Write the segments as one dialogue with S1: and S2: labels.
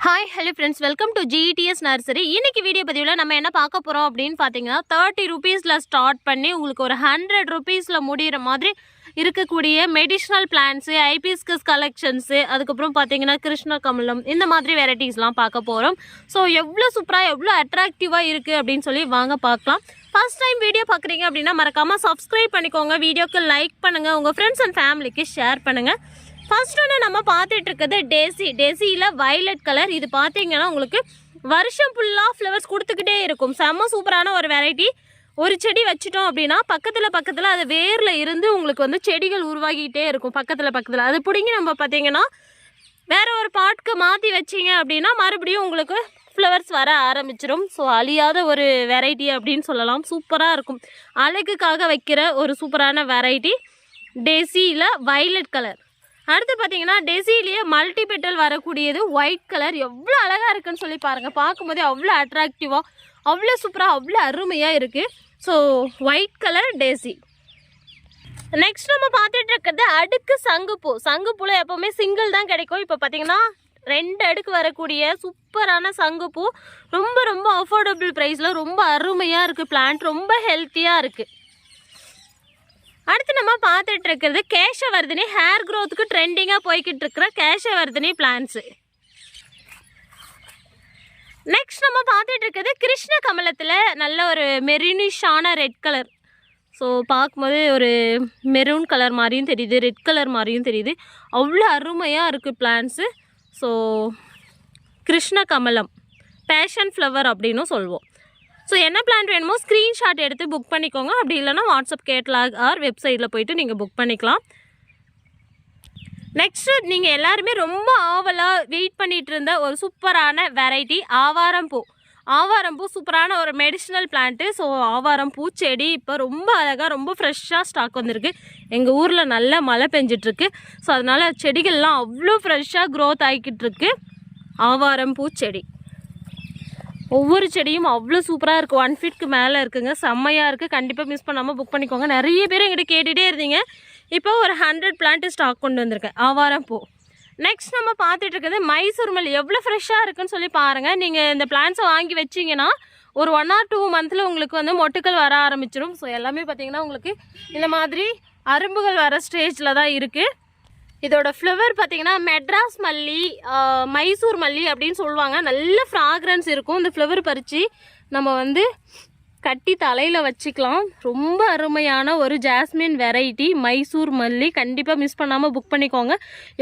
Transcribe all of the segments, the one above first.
S1: Hi hello friends welcome to GTS nursery இன்னைக்கு video பதிவில் நம்ம என்ன பார்க்க போகிறோம் அப்படின்னு பார்த்தீங்கன்னா தேர்ட்டி ருபீஸில் ஸ்டார்ட் பண்ணி உங்களுக்கு ஒரு ஹண்ட்ரட் ருபீஸில் முடிகிற மாதிரி இருக்கக்கூடிய மெடிஷ்னல் பிளான்ஸு ஐபிஸ்கஸ் கலெக்ஷன்ஸு அதுக்கப்புறம் பார்த்தீங்கன்னா கிருஷ்ண கமலம் இந்த மாதிரி வெரைட்டிஸ்லாம் பார்க்க போகிறோம் ஸோ எவ்வளோ சூப்பராக எவ்வளோ அட்ராக்டிவாக இருக்குது அப்படின்னு சொல்லி வாங்க பார்க்கலாம். ஃபர்ஸ்ட் டைம் வீடியோ பார்க்குறீங்க அப்படின்னா மறக்காமல் சப்ஸ்கிரைப் பண்ணிக்கோங்க. வீடியோக்கு லைக் பண்ணுங்கள் உங்கள் ஃப்ரெண்ட்ஸ் அண்ட் ஃபேமிலிக்கு ஷேர் பண்ணுங்கள் ஃபர்ஸ்ட் ஒன்று நம்ம பார்த்துட்டு இருக்கிறது டேசி டேசியில் வயலட் கலர் இது பார்த்தீங்கன்னா உங்களுக்கு வருஷம் ஃபுல்லாக ஃப்ளவர்ஸ் கொடுத்துக்கிட்டே இருக்கும். செம்ம சூப்பரான ஒரு வெரைட்டி ஒரு செடி வச்சிட்டோம் அப்படின்னா பக்கத்தில் பக்கத்தில் அது வேரில் இருந்து உங்களுக்கு வந்து செடிகள் உருவாகிட்டே இருக்கும். பக்கத்தில் பக்கத்தில். அது பிடிங்கி நம்ம பார்த்தீங்கன்னா வேறு ஒரு பாட்டுக்கு மாற்றி வச்சிங்க அப்படின்னா மறுபடியும் உங்களுக்கு ஃப்ளவர்ஸ் வர ஆரம்பிச்சிடும் ஸோ அழியாத ஒரு வெரைட்டி அப்படின்னு சொல்லலாம். சூப்பராக இருக்கும். அழகுக்காக வைக்கிற ஒரு சூப்பரான வெரைட்டி டேசியில் வயலட் கலர் அடுத்து பார்த்தீங்கன்னா டெசிலேயே மல்டி பெட்டல் வரக்கூடியது ஒயிட் கலர் எவ்வளோ அழகாக இருக்குன்னு சொல்லி பாருங்கள் பார்க்கும்போதே அவ்வளோ அட்ராக்டிவாக அவ்வளோ சூப்பராக அவ்வளோ அருமையாக இருக்குது ஸோ ஒயிட் கலர் டெசி நெக்ஸ்ட் நம்ம பார்த்துட்டு இருக்கிறது அடுக்கு சங்குப்பூ சங்குப்பூவில் எப்போவுமே சிங்கிள் தான் கிடைக்கும். இப்போ பார்த்தீங்கன்னா ரெண்டு அடுக்கு வரக்கூடிய சூப்பரான சங்குப்பூ ரொம்ப ரொம்ப அஃபோர்டபுள் ப்ரைஸில் ரொம்ப அருமையாக இருக்குது பிளான்ட் ரொம்ப ஹெல்த்தியாக இருக்குது அடுத்து நம்ம பார்த்துட்டு இருக்கிறது கேசவர்தினி ஹேர் க்ரோத்துக்கு ட்ரெண்டிங்காக போய்கிட்டு இருக்கிற கேசவர்தினி பிளான்ஸு நெக்ஸ்ட் நம்ம பார்த்துட்டு இருக்கிறது கிருஷ்ண கமலத்தில் நல்ல ஒரு மெரினிஷான ரெட் கலர் ஸோ பார்க்கும்போது ஒரு மெரூன் கலர் மாதிரியும் தெரியுது ரெட் கலர் மாதிரியும் தெரியுது. அவ்வளோ அருமையாக இருக்குது பிளான்ஸு ஸோ கிருஷ்ண கமலம் பேஷன் ஃப்ளவர் அப்படின்னும் சொல்லுவோம் ஸோ என்ன பிளான் வேணுமோ ஸ்க்ரீன்ஷாட் எடுத்து புக் பண்ணிக்கோங்க. அப்படி இல்லைன்னா வாட்ஸ்அப் கேட்லாக் ஆர் வெப்சைட்டில் போயிட்டு நீங்கள் புக் பண்ணிக்கலாம். நெக்ஸ்ட்டு நீங்கள் எல்லாருமே ரொம்ப ஆவலாக வெயிட் பண்ணிகிட்டு இருந்த ஒரு சூப்பரான வெரைட்டி ஆவாரம் பூ ஆவாரம் பூ சூப்பரான ஒரு மெடிஷ்னல் பிளான்ட்டு ஸோ ஆவாரம் பூச்செடி இப்போ ரொம்ப அழகாக ரொம்ப ஃப்ரெஷ்ஷாக ஸ்டாக் வந்திருக்கு. எங்கள் ஊரில் நல்ல மழை பெஞ்சிட்ருக்கு ஸோ அதனால் செடிகள்லாம் அவ்வளோ ஃப்ரெஷ்ஷாக க்ரோத் ஆகிக்கிட்டு இருக்கு ஆவாரம் பூச்செடி ஒவ்வொரு செடியும் அவ்வளோ சூப்பராக இருக்குது ஒன் ஃபீட்க்கு மேலே இருக்குங்க. செம்மையாக இருக்குது கண்டிப்பாக மிஸ் பண்ணாமல் புக் பண்ணிக்கோங்க. நிறைய பேர் எங்கிட்ட கேட்டுகிட்டே இருந்தீங்க. இப்போ ஒரு ஹண்ட்ரட் பிளான்ட்டு ஸ்டாக் கொண்டு வந்திருக்கேன். ஆவாரம் பூ. நெக்ஸ்ட் நம்ம பார்த்துட்டு இருக்கிறது மைசூர் மல் எவ்வளோ ஃப்ரெஷ்ஷாக இருக்குன்னு சொல்லி பாருங்கள் நீங்கள் இந்த பிளான்ஸை வாங்கி வச்சிங்கன்னா ஒரு ஒன் ஆர் டூ மந்தில் உங்களுக்கு வந்து மொட்டுக்கள் வர ஆரம்பிச்சிடும் ஸோ எல்லாமே பார்த்தீங்கன்னா உங்களுக்கு இந்த மாதிரி அரும்புகள் வர ஸ்டேஜில் தான் இருக்குது இதோட ஃப்ளவர் பார்த்தீங்கன்னா மெட்ராஸ் மல்லி மைசூர் மல்லி அப்படின்னு சொல்லுவாங்க. நல்ல ஃப்ராக்ரன்ஸ் இருக்கும். இந்த ஃப்ளவர் பறித்து நம்ம வந்து கட்டி தலையில் வச்சுக்கலாம். ரொம்ப அருமையான ஒரு ஜாஸ்மின் வெரைட்டி மைசூர் மல்லி. கண்டிப்பாக மிஸ் பண்ணாமல் புக் பண்ணிக்கோங்க.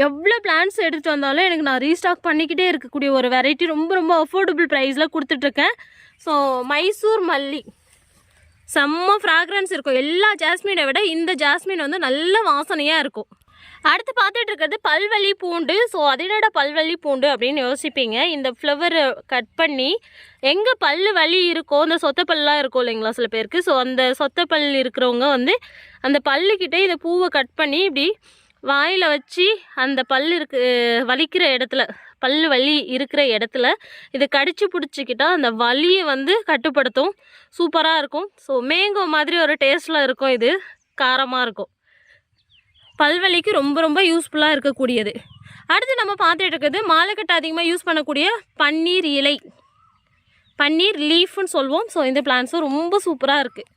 S1: எவ்வளோ பிளான்ஸ் எடுத்துகிட்டு வந்தாலும் எனக்கு நான் ரீஸ்டாக் பண்ணிக்கிட்டே இருக்கக்கூடிய ஒரு வெரைட்டி ரொம்ப ரொம்ப அஃபோர்டபுள் ப்ரைஸில் கொடுத்துட்ருக்கேன். ஸோ மைசூர் மல்லி. செம்ம ஃப்ராக்ரன்ஸ் இருக்கும். எல்லா ஜாஸ்மினை விட இந்த ஜாஸ்மின் வந்து நல்ல வாசனையாக இருக்கும். அடுத்து பார்த்துட்டு இருக்கிறது பல்வலி பூண்டு. ஸோ அதனோட பல்வலி பூண்டு அப்படின்னு யோசிப்பீங்க. இந்த ஃப்ளவரை கட் பண்ணி எங்கே பல் வலி இருக்கோ அந்த சொத்தப்பல்லாம் இருக்கும் இல்லைங்களா சில பேருக்கு. ஸோ அந்த சொத்தப்பல் இருக்கிறவங்க வந்து அந்த பல்லுக்கிட்டே இந்த பூவை கட் பண்ணி இப்படி வாயில் வச்சு அந்த பல் இருக்கு வலிக்கிற இடத்துல பல் வலி இருக்கிற இடத்துல இது கடிச்சு பிடிச்சிக்கிட்டா அந்த வலியை வந்து கட்டுப்படுத்தும். சூப்பராக இருக்கும். ஸோ மேங்கோ மாதிரி ஒரு டேஸ்ட்டில் இருக்கும் இது. காரமாக இருக்கும். பல்வலிக்கு ரொம்ப ரொம்ப யூஸ்ஃபுல்லாக இருக்கக்கூடியது. அடுத்து நம்ம பார்த்துட்டு இருக்கிறது மாலைக்கட்டு அதிகமாக யூஸ் பண்ணக்கூடிய பன்னீர் இலை. பன்னீர் லீஃப்னு சொல்லுவோம் ஸோ இந்த பிளான்ஸும் ரொம்ப சூப்பராக இருக்குது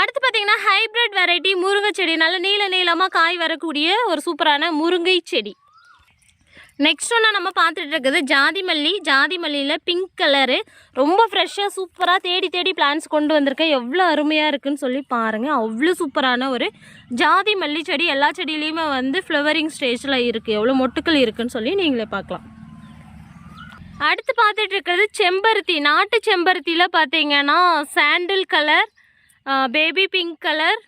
S1: அடுத்து பார்த்தீங்கன்னா ஹைப்ரிட் வெரைட்டி முருங்கை செடி. நல்ல நீள நீளமாக காய் வரக்கூடிய ஒரு சூப்பரான முருங்கை செடி. நெக்ஸ்ட் ஒன்று நம்ம பார்த்துட்டு இருக்குது. ஜாதி மல்லி ஜாதி மல்லியில் பிங்க் கலரு ரொம்ப ஃப்ரெஷ்ஷாக சூப்பராக தேடி தேடி பிளான்ஸ் கொண்டு வந்திருக்கேன் எவ்வளோ அருமையாக இருக்குன்னு சொல்லி பாருங்கள் அவ்வளோ சூப்பரான ஒரு ஜாதி மல்லி செடி. எல்லா செடியிலையுமே வந்து ஃப்ளவரிங் ஸ்டேஜில் இருக்குது எவ்வளோ மொட்டுக்கள் இருக்குதுன்னு சொல்லி நீங்களே பார்க்கலாம். அடுத்து பார்த்துட்டு இருக்கிறது செம்பருத்தி. நாட்டு செம்பருத்தியில் பார்த்தீங்கன்னா sandal colour baby pink colour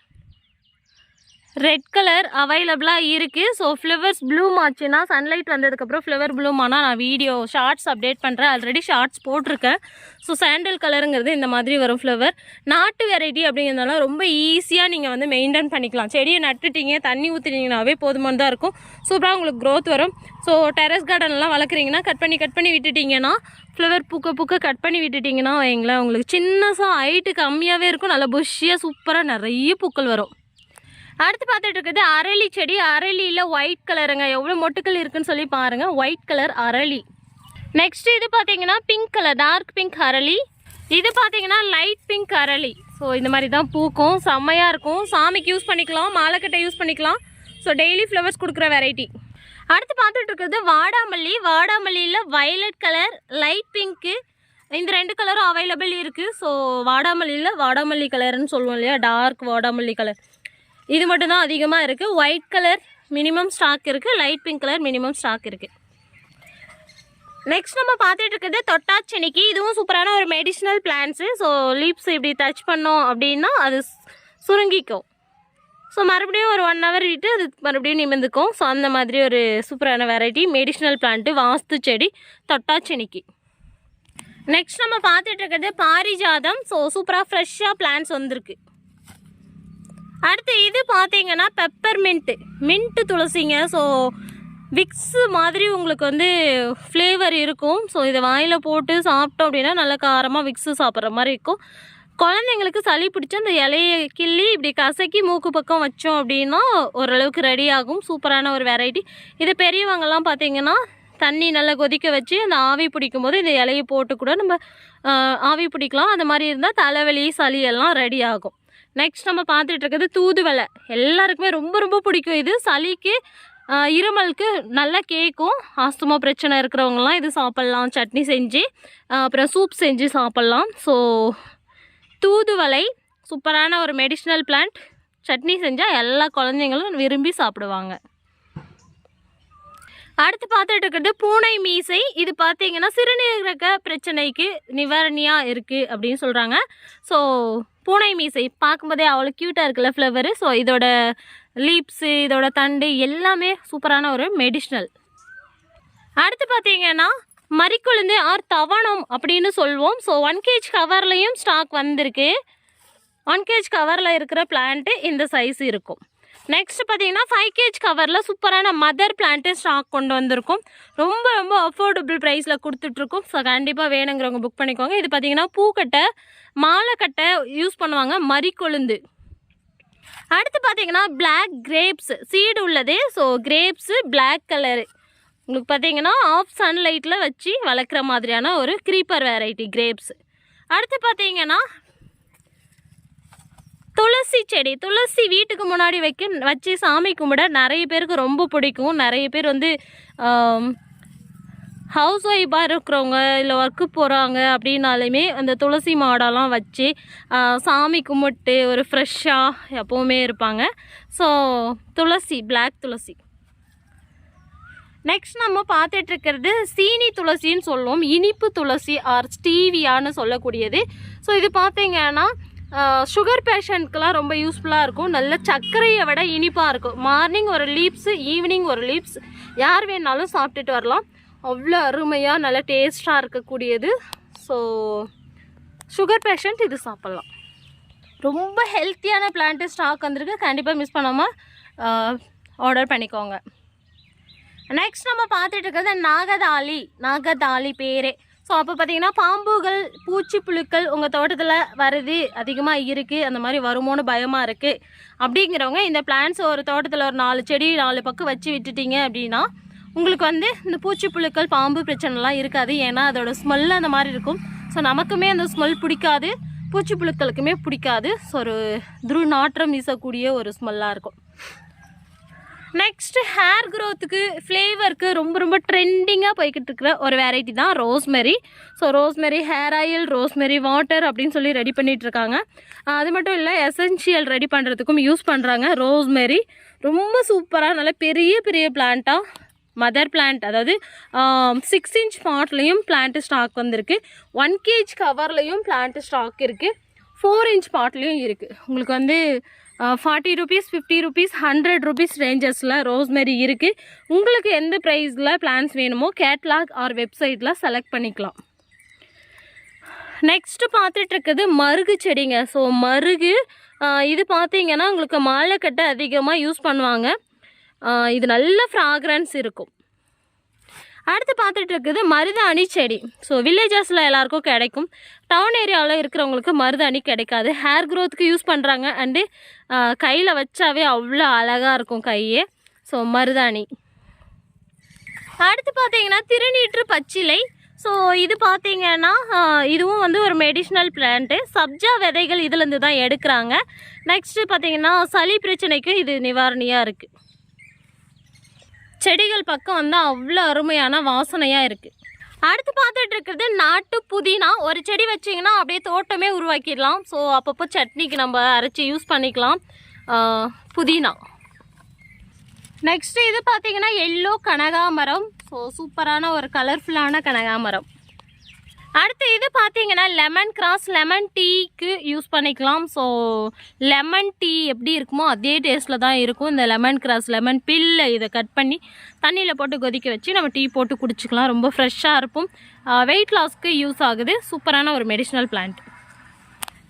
S1: red colour அவைலபிளாக இருக்குது ஸோ ஃப்ளவர்ஸ் ப்ளூம் ஆச்சுன்னா சன்லைட் வந்ததுக்கப்புறம் ஃப்ளவர் ப்ளூம் ஆனால் நான் வீடியோ ஷார்ட்ஸ் அப்டேட் பண்ணுறேன் ஆல்ரெடி ஷார்ட்ஸ் போட்டிருக்கேன். ஸோ சாண்டில் கலருங்கிறது இந்த மாதிரி வரும் ஃப்ளவர் நாட்டு வெரைட்டி அப்படிங்கிறதுனால ரொம்ப ஈஸியாக நீங்கள் வந்து மெயின்டைன் பண்ணிக்கலாம். செடியை நட்டுட்டீங்க தண்ணி ஊற்றுனீங்கனாவே போதுமான தான் இருக்கும் சூப்பராக உங்களுக்கு க்ரோத் வரும். ஸோ டெரஸ் கார்டன்லாம் வளர்க்குறீங்கன்னா கட் பண்ணி கட் பண்ணி விட்டுட்டிங்கன்னா ஃப்ளவர் பூக்க பூக்க கட் பண்ணி விட்டுட்டிங்கன்னா வைங்களேன் உங்களுக்கு சின்னசாக ஹைட்டு கம்மியாகவே இருக்கும். நல்லா புஷ்ஷியாக சூப்பராக நிறைய பூக்கள் வரும். அடுத்து பார்த்துட்டு இருக்குது அரளி செடி. அரளியில் ஒயிட் கலருங்க எவ்வளோ மொட்டுக்கள் இருக்குன்னு சொல்லி பாருங்க. ஒயிட் கலர் அரளி. நெக்ஸ்ட் இது பார்த்தீங்கன்னா பிங்க் கலர் டார்க் பிங்க் அரளி. இது பார்த்தீங்கன்னா லைட் பிங்க் அரளி. ஸோ இந்த மாதிரி தான் பூக்கும். செம்மையாக இருக்கும். சாமிக்கு யூஸ் பண்ணிக்கலாம். மாலைக்கட்டை யூஸ் பண்ணிக்கலாம். ஸோ டெய்லி ஃப்ளவர்ஸ் கொடுக்குற வெரைட்டி அடுத்து பார்த்துட்டு இருக்கிறது வாடாமல்லி. வாடாமல்லியில் வயலட் கலர் லைட் பிங்க்கு இந்த ரெண்டு கலரும் அவைலபிள் இருக்குது ஸோ வாடாமல்லியில் வாடாமல்லி கலர்னு சொல்லுவோம் இல்லையா? டார்க் வாடாமல்லி கலர் இது மட்டும்தான் அதிகமாக இருக்குது ஒயிட் கலர் மினிமம் ஸ்டாக் இருக்குது light pink colour minimum stock இருக்குது நெக்ஸ்ட் நம்ம பார்த்துட்டு இருக்கிறது தொட்டாச்செனிக்கு இதுவும் சூப்பரான ஒரு மெடிஷனல் பிளான்ஸு ஸோ லீப்ஸ் இப்படி டச் பண்ணோம் அப்படின்னா அது சுருங்கிக்கும். ஸோ மறுபடியும் ஒரு ஒன் ஹவர் விட்டு அது மறுபடியும் நிமிர்ந்துக்கும். ஸோ அந்த மாதிரி ஒரு சூப்பரான வெரைட்டி மெடிஷ்னல் பிளான்ட்டு வாஸ்து செடி தொட்டாச்செனிக்கு நெக்ஸ்ட் நம்ம பார்த்துட்டு இருக்கிறது பாரிஜாதம். ஸோ சூப்பராக ஃப்ரெஷ்ஷாக பிளான்ஸ் வந்திருக்கு. அடுத்து இது பார்த்தீங்கன்னா பெப்பர் மின்ட்டு மின்ட்டு துளசிங்க. ஸோ விக்ஸு மாதிரி உங்களுக்கு வந்து ஃப்ளேவர் இருக்கும். ஸோ இதை வாயில் போட்டு சாப்பிட்டோம் அப்படின்னா நல்ல காரமாக விக்ஸு சாப்பிட்ற மாதிரி இருக்கும். குழந்தைங்களுக்கு சளி பிடிச்சி அந்த இலையை கிள்ளி இப்படி கசக்கி மூக்கு பக்கம் வச்சோம் அப்படின்னா ஓரளவுக்கு ரெடி ஆகும். சூப்பரான ஒரு வெரைட்டி இதை பெரியவங்கெல்லாம் பார்த்தீங்கன்னா தண்ணி நல்லா கொதிக்க வச்சு அந்த ஆவி பிடிக்கும் போது இந்த இலையை போட்டு கூட நம்ம ஆவி பிடிக்கலாம். அந்த மாதிரி இருந்தால் தலைவலி சளி எல்லாம் ரெடி ஆகும். நெக்ஸ்ட் நம்ம பார்த்துட்டு இருக்கிறது தூதுவலை எல்லாருக்குமே ரொம்ப ரொம்ப பிடிக்கும் இது. சளிக்கு இருமலுக்கு நல்லா கேட்கும் ஆஸ்துமா பிரச்சனை இருக்கிறவங்கலாம் இது சாப்பிட்லாம். சட்னி செஞ்சு அப்புறம் சூப் செஞ்சு சாப்பிட்லாம். ஸோ தூதுவலை சூப்பரான ஒரு மெடிஷ்னல் பிளான்ட் சட்னி செஞ்சால் எல்லா குழந்தைங்களும் விரும்பி சாப்பிடுவாங்க. அடுத்து பார்த்துட்டு இருக்கிறது பூனை மீசை. இது பார்த்தீங்கன்னா சிறுநீரக பிரச்சனைக்கு நிவாரணியாக இருக்குது அப்படின்னு சொல்கிறாங்க ஸோ பூனை மீசை பார்க்கும்போதே அவ்வளோ க்யூட்டாக இருக்குல்ல ஃப்ளவரு ஸோ இதோட லீப்ஸு இதோட தண்டு எல்லாமே சூப்பரான ஒரு மெடிஷ்னல் அடுத்து பார்த்தீங்கன்னா மறிக்குழுந்து ஆர் தவணம் அப்படின்னு சொல்லுவோம் ஸோ ஒன் கேஜ் கவர்லேயும் ஸ்டாக் வந்திருக்கு. ஒன் கேஜ் கவரில் இருக்கிற பிளான்ட்டு இந்த சைஸ் இருக்கும். நெக்ஸ்ட் பார்த்தீங்கன்னா ஃபைவ் கேஜ் கவரில் சூப்பரான மதர் பிளான்ட்டு ஸ்டாக் கொண்டு வந்திருக்கும். ரொம்ப ரொம்ப அஃபோர்டபுள் ப்ரைஸில் கொடுத்துட்ருக்கோம். ஸோ கண்டிப்பாக வேணுங்கிறவங்க புக் பண்ணிக்கோங்க. இது பார்த்தீங்கன்னா பூக்கட்டை மாலை கட்டை யூஸ் பண்ணுவாங்க மறிக்கொழுந்து அடுத்து பார்த்தீங்கன்னா பிளாக் கிரேப்ஸ் சீடு உள்ளது. ஸோ கிரேப்ஸு பிளாக் கலரு உங்களுக்கு பார்த்தீங்கன்னா ஆஃப் சன்லைட்டில் வச்சு வளர்க்குற மாதிரியான ஒரு க்ரீப்பர் வெரைட்டி கிரேப்ஸ் அடுத்து பார்த்தீங்கன்னா துளசி செடி துளசி வீட்டுக்கு முன்னாடி வைக்க வச்சு சாமி கும்பிட நிறைய பேருக்கு ரொம்ப பிடிக்கும். நிறைய பேர் வந்து ஹவுஸ் ஒய்ஃபாக இருக்கிறவங்க இல்லை ஒர்க்கு போகிறாங்க அப்படின்னாலுமே அந்த துளசி மாடெல்லாம் வச்சு சாமி கும்பிட்டு ஒரு ஃப்ரெஷ்ஷாக எப்போவுமே இருப்பாங்க. ஸோ துளசி பிளாக் துளசி. நெக்ஸ்ட் நம்ம பார்த்துட்ருக்கிறது சீனி துளசின்னு சொல்லுவோம். இனிப்பு துளசி ஆர் ஸ்டீவியான்னு சொல்லக்கூடியது. ஸோ இது பார்த்தீங்கன்னா சுகர் பேஷண்ட்க்கெலாம் ரொம்ப யூஸ்ஃபுல்லாக இருக்கும். நல்ல சர்க்கரையை விட இனிப்பாக இருக்கும். மார்னிங் ஒரு லீப்ஸு ஈவினிங் ஒரு லீப்ஸ் யார் வேணாலும் சாப்பிட்டுட்டு வரலாம். அவ்வளோ அருமையாக நல்ல டேஸ்ட்டாக இருக்கக்கூடியது. ஸோ சுகர் பேஷண்ட் இது சாப்பிட்லாம். ரொம்ப ஹெல்த்தியான பிளான்ட்டு ஸ்டாக் வந்திருக்கு. கண்டிப்பாக மிஸ் பண்ணாமல் ஆர்டர் பண்ணிக்கோங்க. நெக்ஸ்ட் நம்ம பார்த்துட்டு இருக்கிறது நாகதாளி. நாகதாளி பேரே. ஸோ அப்போ பார்த்தீங்கன்னா பாம்புகள் பூச்சி புழுக்கள் உங்கள் தோட்டத்தில் வருது அதிகமாக இருக்குது அந்த மாதிரி வருமோன்னு பயமாக இருக்குது அப்படிங்கிறவங்க இந்த பிளான்ஸ் ஒரு தோட்டத்தில் ஒரு நாலு செடி நாலு பக்கம் வச்சு விட்டுட்டீங்க அப்படின்னா உங்களுக்கு வந்து இந்த பூச்சி புழுக்கள் பாம்பு பிரச்சனைலாம் இருக்காது. ஏன்னா அதோட ஸ்மெல் அந்த மாதிரி இருக்கும். ஸோ நமக்குமே அந்த ஸ்மெல் பிடிக்காது. பூச்சி புழுக்களுக்குமே பிடிக்காது. ஸோ ஒரு துருநாற்றம் வீசக்கூடிய ஒரு ஸ்மெல்லாக இருக்கும். நெக்ஸ்ட்டு ஹேர் க்ரோத்துக்கு ஃப்ளேவருக்கு ரொம்ப ரொம்ப ட்ரெண்டிங்காக போய்கிட்டு இருக்கிற ஒரு வெரைட்டி தான் rosemary so rosemary hair oil rosemary water அப்படின்னு சொல்லி ரெடி பண்ணிகிட்டு இருக்காங்க அது மட்டும் இல்லை எசென்ஷியல் ரெடி பண்ணுறதுக்கும் யூஸ் பண்ணுறாங்க ரோஸ்மெரி ரொம்ப சூப்பராக நல்ல பெரிய பெரிய பிளான்ட்டாக மதர் பிளான்ட் அதாவது சிக்ஸ் இன்ச் பாட்லேயும் பிளான்ட்டு ஸ்டாக் வந்திருக்கு. ஒன் கேஜ் கவர்லேயும் பிளான்ட்டு ஸ்டாக் இருக்குது ஃபோர் இன்ச் பாட்லேயும் இருக்குது உங்களுக்கு வந்து forty rupees fifty rupees hundred rupees ரேஞ்சஸில் rosemary இருக்குது உங்களுக்கு எந்த ப்ரைஸில் பிளான்ஸ் வேணுமோ கேட்லாக் ஆர் வெப்சைட்டில் செலக்ட் பண்ணிக்கலாம். நெக்ஸ்ட்டு பார்த்துட்ருக்குது மருகு செடிங்க. ஸோ மருகு இது பார்த்தீங்கன்னா உங்களுக்கு மாலைக்கட்டை அதிகமாக யூஸ் பண்ணுவாங்க. இது நல்ல ஃப்ராக்ரன்ஸ் இருக்கும். அடுத்து பார்த்துட்டு இருக்குது மருதாணி செடி. ஸோ வில்லேஜஸில் எல்லாருக்கும் கிடைக்கும். டவுன் ஏரியாவில் இருக்கிறவங்களுக்கு மருதாணி கிடைக்காது. ஹேர் க்ரோத்துக்கு யூஸ் பண்ணுறாங்க அண்டு கையில் வச்சாவே அவ்வளோ அழகாக இருக்கும் கையே. ஸோ மருதாணி. அடுத்து பார்த்தீங்கன்னா திருநீற்று பச்சிலை. ஸோ இது பார்த்தீங்கன்னா இதுவும் வந்து ஒரு மெடிஷ்னல் பிளான்ட்டு சப்ஜா விதைகள் இதுலேருந்து தான் எடுக்கிறாங்க. நெக்ஸ்ட்டு பார்த்தீங்கன்னா சளி பிரச்சனைக்கும் இது நிவாரணியாக இருக்குது செடிகள் பக்கம் வந்து அவ்வளோ அருமையான வாசனையாக இருக்குது அடுத்து பார்த்துட்டு இருக்கிறது நாட்டு புதினா. ஒரு செடி வச்சிங்கன்னா அப்படியே தோட்டமே உருவாக்கிடலாம். ஸோ அப்பப்போ சட்னிக்கு நம்ம அரைச்சி யூஸ் பண்ணிக்கலாம். புதினா. நெக்ஸ்ட்டு இது பார்த்தீங்கன்னா எல்லோ கனகாமரம். ஸோ சூப்பரான ஒரு கலர்ஃபுல்லான கனகாமரம். அடுத்து இது பார்த்தீங்கன்னா லெமன் கிராஸ் லெமன் டீக்கு யூஸ் பண்ணிக்கலாம். ஸோ லெமன் டீ எப்படி இருக்குமோ அதே டேஸ்ட்டில் தான் இருக்கும். இந்த லெமன் கிராஸ் லெமன் பில்லை இதை கட் பண்ணி தண்ணியில் போட்டு கொதிக்க வச்சு நம்ம டீ போட்டு குடிச்சிக்கலாம். ரொம்ப ஃப்ரெஷ்ஷாக இருக்கும். வெயிட் லாஸ்க்கு யூஸ் ஆகுது. சூப்பரான ஒரு மெடிஷனல் பிளான்ட்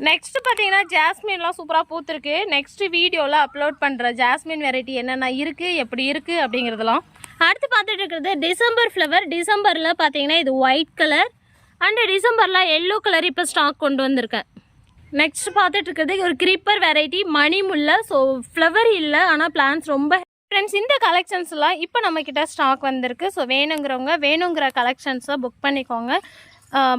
S1: நெக்ஸ்ட் பார்த்தீங்கன்னா ஜாஸ்மின்லாம் சூப்பராக பூத்துருக்கு. நெக்ஸ்ட் வீடியோவில் அப்லோட் பண்ணுற ஜாஸ்மின் வெரைட்டி என்னென்ன இருக்குது எப்படி இருக்குது அப்படிங்கிறதெல்லாம். அடுத்து பார்த்துட்டு இருக்கிறது டிசம்பர் ஃப்ளவர் டிசம்பரில் பார்த்தீங்கன்னா இது ஒயிட் கலர் அண்டு டிசம்பரில் எல்லோ கலர் இப்போ ஸ்டாக் கொண்டு வந்திருக்கேன் நெக்ஸ்ட் பார்த்துட்டு இருக்கிறது ஒரு கிரீப்பர் வெரைட்டி மணி முல்லை ஸோ ஃப்ளவர் இல்லை ஆனால் பிளான்ஸ் ரொம்ப ஃப்ரெண்ட்ஸ் இந்த கலெக்ஷன்ஸ்லாம் இப்போ நம்மக்கிட்ட ஸ்டாக் வந்திருக்கு. ஸோ வேணுங்கிறவங்க வேணுங்கிற கலெக்ஷன்ஸை புக் பண்ணிக்கோங்க.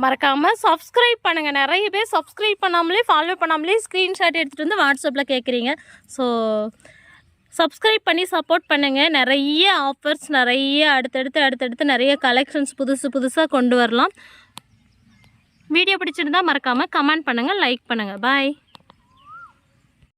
S1: மறக்காமல் சப்ஸ்கிரைப் பண்ணுங்கள் நிறைய பேர் சப்ஸ்கிரைப் பண்ணாமலே ஃபாலோ பண்ணாமலே ஸ்க்ரீன்ஷாட் எடுத்துகிட்டு வந்து வாட்ஸ்அப்பில் கேட்குறீங்க ஸோ சப்ஸ்கிரைப் பண்ணி சப்போர்ட் பண்ணுங்கள் நிறைய ஆஃபர்ஸ் நிறைய அடுத்தடுத்து அடுத்தடுத்து நிறைய கலெக்ஷன்ஸ் புதுசு புதுசாக கொண்டு வரலாம். வீடியோ பிடிச்சிருந்தா மறக்காமல் கமெண்ட் பண்ணுங்கள் லைக் பண்ணுங்கள் பாய்